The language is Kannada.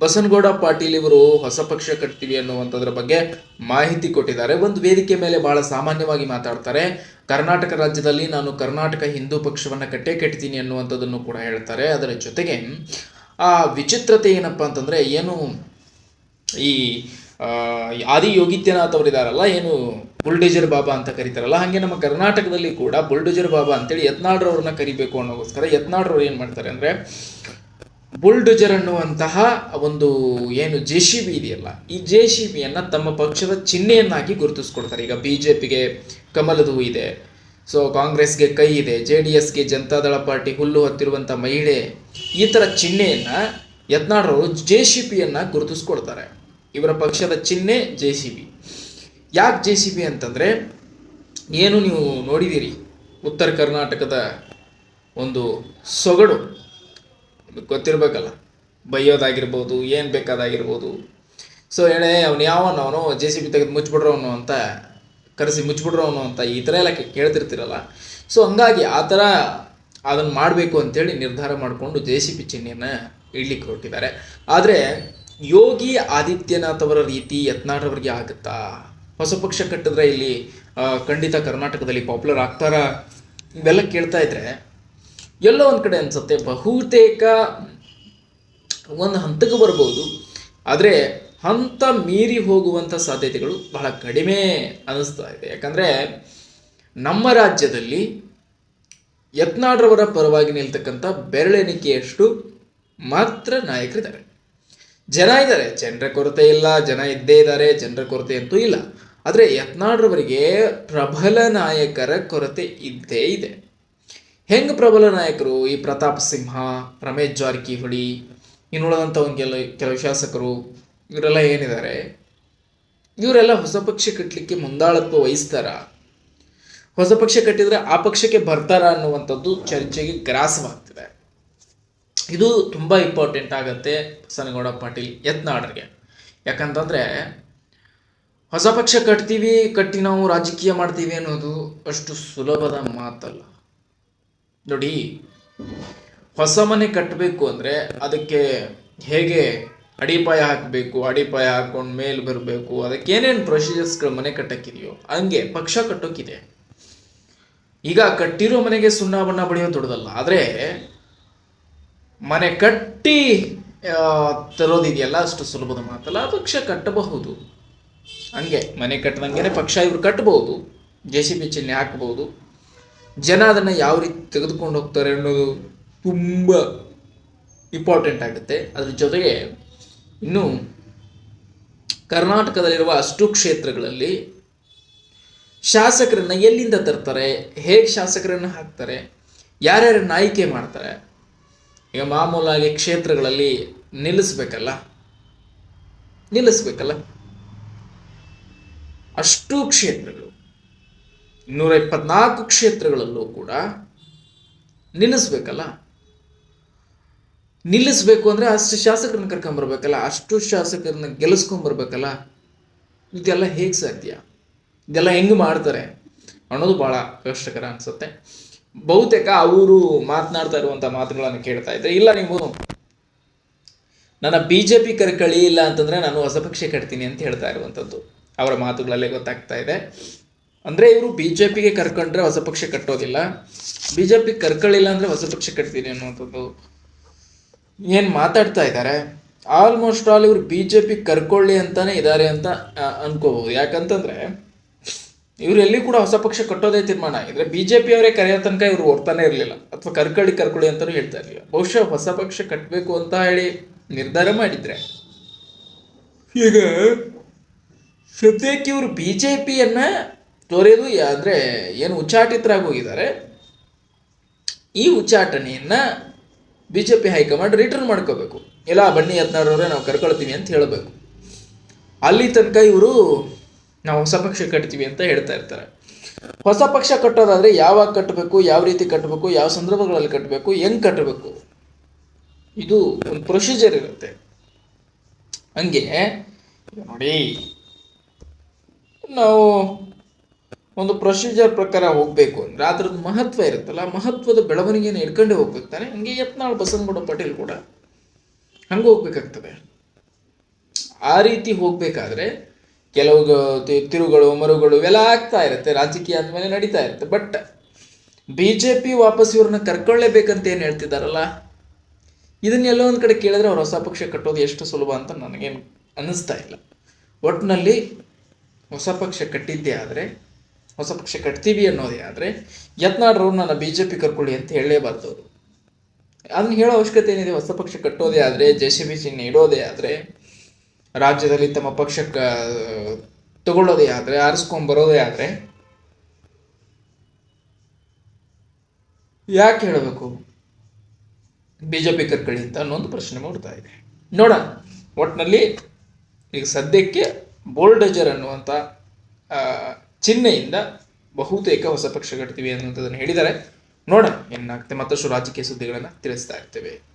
ಬಸನಗೌಡ ಪಾಟೀಲ್ ಇವರು ಹೊಸ ಪಕ್ಷ ಕಟ್ತೀವಿ ಅನ್ನುವಂಥದ್ರ ಬಗ್ಗೆ ಮಾಹಿತಿ ಕೊಟ್ಟಿದ್ದಾರೆ. ಒಂದು ವೇದಿಕೆ ಮೇಲೆ ಬಹಳ ಸಾಮಾನ್ಯವಾಗಿ ಮಾತಾಡ್ತಾರೆ. ಕರ್ನಾಟಕ ರಾಜ್ಯದಲ್ಲಿ ನಾನು ಕರ್ನಾಟಕ ಹಿಂದೂ ಪಕ್ಷವನ್ನು ಕಟ್ಟೇ ಕಟ್ತೀನಿ ಅನ್ನುವಂಥದ್ದನ್ನು ಕೂಡ ಹೇಳ್ತಾರೆ. ಅದರ ಜೊತೆಗೆ ಆ ವಿಚಿತ್ರತೆ ಏನಪ್ಪಾ ಅಂತಂದ್ರೆ ಏನು ಈ ಆದಿ ಯೋಗಿತ್ಯನಾಥ್ ಅವರಿದಾರಲ್ಲ, ಏನು ಬುಲ್ಡೇಜರ್ ಬಾಬಾ ಅಂತ ಕರೀತಾರಲ್ಲ, ಹಾಗೆ ನಮ್ಮ ಕರ್ನಾಟಕದಲ್ಲಿ ಕೂಡ ಬುಲ್ಡೇಜರ್ ಬಾಬಾ ಅಂತೇಳಿ ಯತ್ನಾಡ್ರವ್ರನ್ನ ಕರಿಬೇಕು ಅನ್ನೋಗೋಸ್ಕರ ಯತ್ನಾಡ್ರವ್ರು ಏನು ಮಾಡ್ತಾರೆ ಅಂದ್ರೆ ಬುಲ್ಡೋಜರ್ ಅನ್ನುವಂತಹ ಒಂದು ಏನು ಜೆ ಸಿ ಬಿ ಇದೆಯಲ್ಲ, ಈ ಜೆ ಸಿ ಬಿಯನ್ನು ತಮ್ಮ ಪಕ್ಷದ ಚಿಹ್ನೆಯನ್ನಾಗಿ ಗುರುತಿಸ್ಕೊಡ್ತಾರೆ. ಈಗ ಬಿ ಜೆ ಪಿಗೆ ಕಮಲದ ಇದೆ ಸೊ ಕಾಂಗ್ರೆಸ್ಗೆ ಕೈ ಇದೆ ಜೆ ಡಿ ಎಸ್ಗೆ ಜನತಾದಳ ಪಾರ್ಟಿ ಹುಲ್ಲು ಹತ್ತಿರುವಂಥ ಮಹಿಳೆ, ಈ ಥರ ಚಿಹ್ನೆಯನ್ನು ಯತ್ನಾಡ್ರವರು ಜೆ ಸಿ ಬಿಯನ್ನು ಗುರುತಿಸ್ಕೊಡ್ತಾರೆ. ಇವರ ಪಕ್ಷದ ಚಿಹ್ನೆ ಜೆ ಸಿ ಬಿ ಯಾಕೆ ಜೆ ಸಿ ಬಿ ಅಂತಂದರೆ, ಏನು ನೀವು ನೋಡಿದ್ದೀರಿ, ಉತ್ತರ ಕರ್ನಾಟಕದ ಒಂದು ಸೊಗಡು ಗೊತ್ತಿರಬೇಕಲ್ಲ. ಬೈಯೋದಾಗಿರ್ಬೋದು, ಏನು ಬೇಕಾದಾಗಿರ್ಬೋದು. ಸೊ ಹೇಳೇ, ಅವ್ನು ಯಾವನು? ಅವನು ಜೆ ಸಿ ಬಿ ತೆಗೆದು ಮುಚ್ಚಿಬಿಡ್ರವನು ಅಂತ, ಕರೆಸಿ ಮುಚ್ಚಿಬಿಡ್ರೋ ಅವನು ಅಂತ ಈ ಥರ ಎಲ್ಲ ಕೇಳ್ತಿರ್ತಿರಲ್ಲ. ಸೊ ಹಂಗಾಗಿ ಆ ಥರ ಅದನ್ನು ಮಾಡಬೇಕು ಅಂತೇಳಿ ನಿರ್ಧಾರ ಮಾಡಿಕೊಂಡು ಜೆ ಸಿ ಬಿ ಚಿಹ್ನೆಯನ್ನು ಇಡ್ಲಿಕ್ಕೆ ಹೊರಟಿದ್ದಾರೆ. ಆದರೆ, ಯೋಗಿ ಆದಿತ್ಯನಾಥ್ ಅವರ ರೀತಿ ಯತ್ನಾಡವರಿಗೆ ಆಗುತ್ತಾ? ಹೊಸ ಪಕ್ಷ ಕಟ್ಟಿದ್ರೆ ಇಲ್ಲಿ ಖಂಡಿತ ಕರ್ನಾಟಕದಲ್ಲಿ ಪಾಪ್ಯುಲರ್ ಆಗ್ತಾರಾ? ಇವೆಲ್ಲ ಕೇಳ್ತಾ ಇದ್ರೆ ಎಲ್ಲೋ ಒಂದು ಕಡೆ ಅನಿಸುತ್ತೆ, ಬಹುತೇಕ ಒಂದು ಹಂತಕ್ಕೆ ಬರ್ಬೋದು. ಆದರೆ ಹಂತ ಮೀರಿ ಹೋಗುವಂಥ ಸಾಧ್ಯತೆಗಳು ಬಹಳ ಕಡಿಮೆ ಅನಿಸ್ತಾ ಇದೆ. ಯಾಕಂದರೆ ನಮ್ಮ ರಾಜ್ಯದಲ್ಲಿ ಯತ್ನಾಡ್ರವರ ಪರವಾಗಿ ನಿಲ್ತಕ್ಕಂಥ ಬೆರಳೆಣಿಕೆಯಷ್ಟು ಮಾತ್ರ ನಾಯಕರಿದ್ದಾರೆ. ಜನ ಇದ್ದಾರೆ, ಜನರ ಕೊರತೆ ಇಲ್ಲ, ಜನ ಇದ್ದೇ ಇದ್ದಾರೆ, ಜನರ ಕೊರತೆ ಅಂತೂ ಇಲ್ಲ. ಆದರೆ ಯತ್ನಾಡ್ರವರಿಗೆ ಪ್ರಬಲ ನಾಯಕರ ಕೊರತೆ ಇದ್ದೇ ಇದೆ. ಹೆಂಗೆ ಪ್ರಬಲ ನಾಯಕರು ಈ ಪ್ರತಾಪ್ ಸಿಂಹ, ರಮೇಶ್ ಜಾರಕಿಹೊಳಿ ಇನ್ನುಳಿದಂಥ ಒಂದು ಕೆಲ ಕೆಲವು ಶಾಸಕರು, ಇವರೆಲ್ಲ ಏನಿದ್ದಾರೆ ಇವರೆಲ್ಲ ಹೊಸ ಪಕ್ಷ ಕಟ್ಟಲಿಕ್ಕೆ ಮುಂದಾಳತ್ವ ವಹಿಸ್ತಾರ. ಹೊಸ ಪಕ್ಷ ಕಟ್ಟಿದ್ರೆ ಆ ಪಕ್ಷಕ್ಕೆ ಬರ್ತಾರ ಅನ್ನುವಂಥದ್ದು ಚರ್ಚೆಗೆ ಗ್ರಾಸವಾಗ್ತಿದೆ. ಇದು ತುಂಬ ಇಂಪಾರ್ಟೆಂಟ್ ಆಗುತ್ತೆ ಬಸನಗೌಡ ಪಾಟೀಲ್ ಯತ್ನಾಡ್ರಿಗೆ ಯಾಕಂತಂದ್ರೆ, ಹೊಸ ಪಕ್ಷ ಕಟ್ತೀವಿ, ಕಟ್ಟಿ ನಾವು ರಾಜಕೀಯ ಮಾಡ್ತೀವಿ ಅನ್ನೋದು ಅಷ್ಟು ಸುಲಭದ ಮಾತಲ್ಲ. ನೋಡಿ ಹೊಸ ಮನೆ ಕಟ್ಟಬೇಕು ಅಂದರೆ ಅದಕ್ಕೆ ಹೇಗೆ ಅಡಿಪಾಯ ಹಾಕಬೇಕು, ಅಡಿಪಾಯ ಹಾಕೊಂಡು ಮೇಲೆ ಬರಬೇಕು, ಅದಕ್ಕೆ ಏನೇನು ಪ್ರೊಸೀಜರ್ಸ್ಗಳು ಮನೆ ಕಟ್ಟಕ್ಕಿದೆಯೋ, ಹಂಗೆ ಪಕ್ಷ ಕಟ್ಟೋಕ್ಕಿದೆ. ಈಗ ಕಟ್ಟಿರೋ ಮನೆಗೆ ಸುಣ್ಣ ಬಣ್ಣ ಬಳಿಯೋದು ದೊಡ್ಡದಲ್ಲ, ಆದರೆ ಮನೆ ಕಟ್ಟಿ ತರೋದಿದೆಯಲ್ಲ, ಅಷ್ಟು ಸುಲಭದ ಮಾತಲ್ಲ ಪಕ್ಷ ಕಟ್ಟಬಹುದು. ಹಂಗೆ ಮನೆ ಕಟ್ಟದಂಗೆ ಪಕ್ಷ ಇವರು ಕಟ್ಟಬಹುದು ಜೆ ಸಿ ಬಿ ಚಿಹ್ನೆ ಹಾಕಬಹುದು ಜನ ಅದನ್ನು ಯಾವ ರೀತಿ ತೆಗೆದುಕೊಂಡು ಹೋಗ್ತಾರೆ ಅನ್ನೋದು ತುಂಬ ಇಂಪಾರ್ಟೆಂಟ್ ಆಗುತ್ತೆ. ಅದ್ರ ಜೊತೆಗೆ ಇನ್ನು ಕರ್ನಾಟಕದಲ್ಲಿರುವ ಅಷ್ಟು ಕ್ಷೇತ್ರಗಳಲ್ಲಿ ಶಾಸಕರನ್ನು ಎಲ್ಲಿಂದ ತರ್ತಾರೆ? ಹೇಗೆ ಶಾಸಕರನ್ನು ಹಾಕ್ತಾರೆ? ಯಾರ್ಯಾರು ಆಯ್ಕೆ ಮಾಡ್ತಾರೆ? ಈಗ ಮಾಮೂಲಾಗಿ ಕ್ಷೇತ್ರಗಳಲ್ಲಿ ನಿಲ್ಲಿಸ್ಬೇಕಲ್ಲ? ನಿಲ್ಲಿಸ್ಬೇಕಲ್ಲ? ಅಷ್ಟು ಕ್ಷೇತ್ರಗಳು. ಇನ್ನೂರ ಇಪ್ಪತ್ನಾಲ್ಕು ಕ್ಷೇತ್ರಗಳಲ್ಲೂ ಕೂಡ ನಿಲ್ಲಿಸ್ಬೇಕಲ್ಲ? ನಿಲ್ಲಿಸ್ಬೇಕು ಅಂದ್ರೆ ಅಷ್ಟು ಶಾಸಕರನ್ನ ಕರ್ಕೊಂಬರ್ಬೇಕಲ್ಲ ಅಷ್ಟು ಶಾಸಕರನ್ನ ಗೆಲ್ಲಿಸ್ಕೊಂಬರ್ಬೇಕಲ್ಲ ಇದೆಲ್ಲ ಹೇಗೆ ಸಾಧ್ಯ? ಇದೆಲ್ಲ ಹೆಂಗೆ ಮಾಡ್ತಾರೆ ಅನ್ನೋದು ಭಾಳ ಕಷ್ಟಕರ ಅನ್ಸುತ್ತೆ. ಬಹುತೇಕ ಅವರು ಮಾತನಾಡ್ತಾ ಇರುವಂಥ ಮಾತುಗಳನ್ನು ಕೇಳ್ತಾ ಇದ್ರೆ, ಇಲ್ಲ ನೀವು ನನ್ನ ಬಿ ಜೆ ಪಿ ಕರ್ಕಳಿ ಇಲ್ಲ ಅಂತಂದ್ರೆ ನಾನು ಹೊಸ ಪಕ್ಷ ಕಟ್ತೀನಿ ಅಂತ ಹೇಳ್ತಾ ಇರುವಂಥದ್ದು ಅವರ ಮಾತುಗಳಲ್ಲೇ ಗೊತ್ತಾಗ್ತಾ ಇದೆ. ಅಂದರೆ ಇವರು ಬಿ ಜೆ ಪಿಗೆ ಕರ್ಕೊಂಡ್ರೆ ಹೊಸ ಪಕ್ಷ ಕಟ್ಟೋದಿಲ್ಲ. ಬಿ ಜೆ ಪಿ ಕರ್ಕೊಳ್ಳಿಲ್ಲ ಅಂದರೆ ಹೊಸ ಪಕ್ಷ ಕಟ್ತೀನಿ ಅನ್ನುವಂಥದ್ದು. ಏನು ಮಾತಾಡ್ತಾ ಇದ್ದಾರೆ ಆಲ್ಮೋಸ್ಟ್ ಆಲ್ ಇವರು ಬಿ ಜೆ ಪಿ ಕರ್ಕೊಳ್ಳಿ ಅಂತಾನೆ ಇದ್ದಾರೆ ಅಂತ ಅನ್ಕೋಬೋದು ಯಾಕಂತಂದರೆ ಇವ್ರು ಎಲ್ಲಿ ಕೂಡ ಹೊಸ ಪಕ್ಷ ಕಟ್ಟೋದೇ ತೀರ್ಮಾನ. ಆಗಿದ್ರೆ ಬಿ ಜೆ ಪಿ ಅವರೇ ಕರೆಯೋ ತನಕ ಇವರು ಹೋಗ್ತಾನೆ ಇರಲಿಲ್ಲ. ಅಥವಾ ಕರ್ಕೊಳ್ಳಿ ಕರ್ಕೊಳ್ಳಿ ಅಂತಲೂ ಹೇಳ್ತಾ ಇರಲಿಲ್ಲ. ಬಹುಶಃ ಹೊಸ ಪಕ್ಷ ಕಟ್ಟಬೇಕು ಅಂತ ಹೇಳಿ ನಿರ್ಧಾರ ಮಾಡಿದ್ರೆ. ಈಗ ಸದ್ಯಕ್ಕೆ ಇವರು ಬಿ ಜೆ ಪಿಯನ್ನ ತೊರೆದು ಅಂದರೆ ಏನು ಉಚ್ಚಾಟಿತರಾಗಿ ಹೋಗಿದ್ದಾರೆ ಈ ಉಚ್ಚಾಟನೆಯನ್ನು B J P high command return ಮಾಡ್ಕೋಬೇಕು. ಇಲ್ಲ ಬನ್ನಿ ಯತ್ನಾರವರೇ, ನಾವು ಕರ್ಕೊಳ್ತೀವಿ ಅಂತ ಹೇಳಬೇಕು. ಅಲ್ಲಿ ತನಕ ಇವರು ನಾವು ಹೊಸ ಪಕ್ಷ ಕಟ್ತೀವಿ ಅಂತ ಹೇಳ್ತಾ ಇರ್ತಾರೆ. ಹೊಸ ಪಕ್ಷ ಕಟ್ಟೋದಾದ್ರೆ ಯಾವಾಗ ಕಟ್ಟಬೇಕು ಯಾವ ರೀತಿ ಕಟ್ಟಬೇಕು ಯಾವ ಸಂದರ್ಭಗಳಲ್ಲಿ ಕಟ್ಟಬೇಕು ಹೆಂಗ್ ಕಟ್ಟಬೇಕು ಇದು ಒಂದು ಪ್ರೊಸೀಜರ್ ಇರುತ್ತೆ. ಹಂಗೆ, ನೋಡಿ, ನಾವು ಒಂದು ಪ್ರೊಸೀಜರ್ ಪ್ರಕಾರ ಹೋಗ್ಬೇಕು ಅಂದ್ರೆ ಅದ್ರದ್ದು ಮಹತ್ವ ಇರುತ್ತಲ್ಲ, ಮಹತ್ವದ ಬೆಳವಣಿಗೆಯನ್ನು ಹಿಡ್ಕೊಂಡೇ ಹೋಗ್ಬೇಕಾನೆ ಹಂಗೆ ಯತ್ನಾಳ್ ಬಸನಗೌಡ ಪಾಟೀಲ್ ಕೂಡ ಹಂಗೆ ಹೋಗ್ಬೇಕಾಗ್ತದೆ. ಆ ರೀತಿ ಹೋಗಬೇಕಾದ್ರೆ ಕೆಲವು ತಿರುಗಳು, ಮರುಗಳು ಇವೆಲ್ಲ ಆಗ್ತಾ ಇರುತ್ತೆ, ರಾಜಕೀಯ ಅಂದಮೇಲೆ ನಡೀತಾ ಇರುತ್ತೆ. ಬಟ್ ಬಿ ಜೆ ಪಿ ವಾಪಸ್ ಇವ್ರನ್ನ ಕರ್ಕೊಳ್ಳೇಬೇಕಂತ ಏನು ಹೇಳ್ತಿದ್ದಾರಲ್ಲ ಇದನ್ನೆಲ್ಲ ಒಂದು ಕಡೆ ಕೇಳಿದ್ರೆ ಅವ್ರು ಹೊಸ ಪಕ್ಷ ಕಟ್ಟೋದು ಎಷ್ಟು ಸುಲಭ ಅಂತ ನನಗೇನು ಅನ್ನಿಸ್ತಾ ಇಲ್ಲ. ಒಟ್ಟಿನಲ್ಲಿ ಹೊಸ ಪಕ್ಷ ಕಟ್ಟಿದ್ದೇ ಆದರೆ ಹೊಸ ಪಕ್ಷ ಕಟ್ತೀವಿ ಅನ್ನೋದೇ. ಆದರೆ ಯತ್ನಾಡ್ರವ್ರು ನನ್ನ ಬಿ ಜೆ ಪಿ ಕರ್ಕೊಳ್ಳಿ ಅಂತ ಹೇಳಲೇಬಾರ್ದು ಅವರು. ಅದನ್ನ ಹೇಳೋ ಅವಶ್ಯಕತೆ ಏನಿದೆ? ಹೊಸ ಪಕ್ಷ ಕಟ್ಟೋದೇ ಆದರೆ ಜೆ ಸಿ ಬಿ ಚಿಹ್ನೆ ಇಡೋದೇ ಆದರೆ, ರಾಜ್ಯದಲ್ಲಿ ತಮ್ಮ ಪಕ್ಷಕ್ಕೆ ತಗೊಳ್ಳೋದೇ ಆದರೆ ಆರಿಸ್ಕೊಂಬರೋದೇ ಆದರೆ, ಯಾಕೆ ಹೇಳಬೇಕು? ಬಿ ಜೆ ಪಿ ಕರ್ಕೊಳ್ಳಿ ಅಂತ ಒಂದು ಪ್ರಶ್ನೆ ಮೂಡ್ತಾ ಇದೆ. ನೋಡೋಣ. ಒಟ್ಟಿನಲ್ಲಿ ಈಗ ಸದ್ಯಕ್ಕೆ ಬೋಲ್ಡಜರ್ ಅನ್ನುವಂಥ ಚಿಹ್ನೆಯಿಂದ ಬಹುತೇಕ ಹೊಸ ಪಕ್ಷ ಕಟ್ತೀವಿ ಅನ್ನುವಂಥದ್ದನ್ನು ಹೇಳಿದ್ದಾರೆ. ನೋಡೋಣ ಏನಾಗುತ್ತೆ ಮತ್ತಷ್ಟು ರಾಜಕೀಯ ಸುದ್ದಿಗಳನ್ನು ತಿಳಿಸ್ತಾ ಇರ್ತೇವೆ.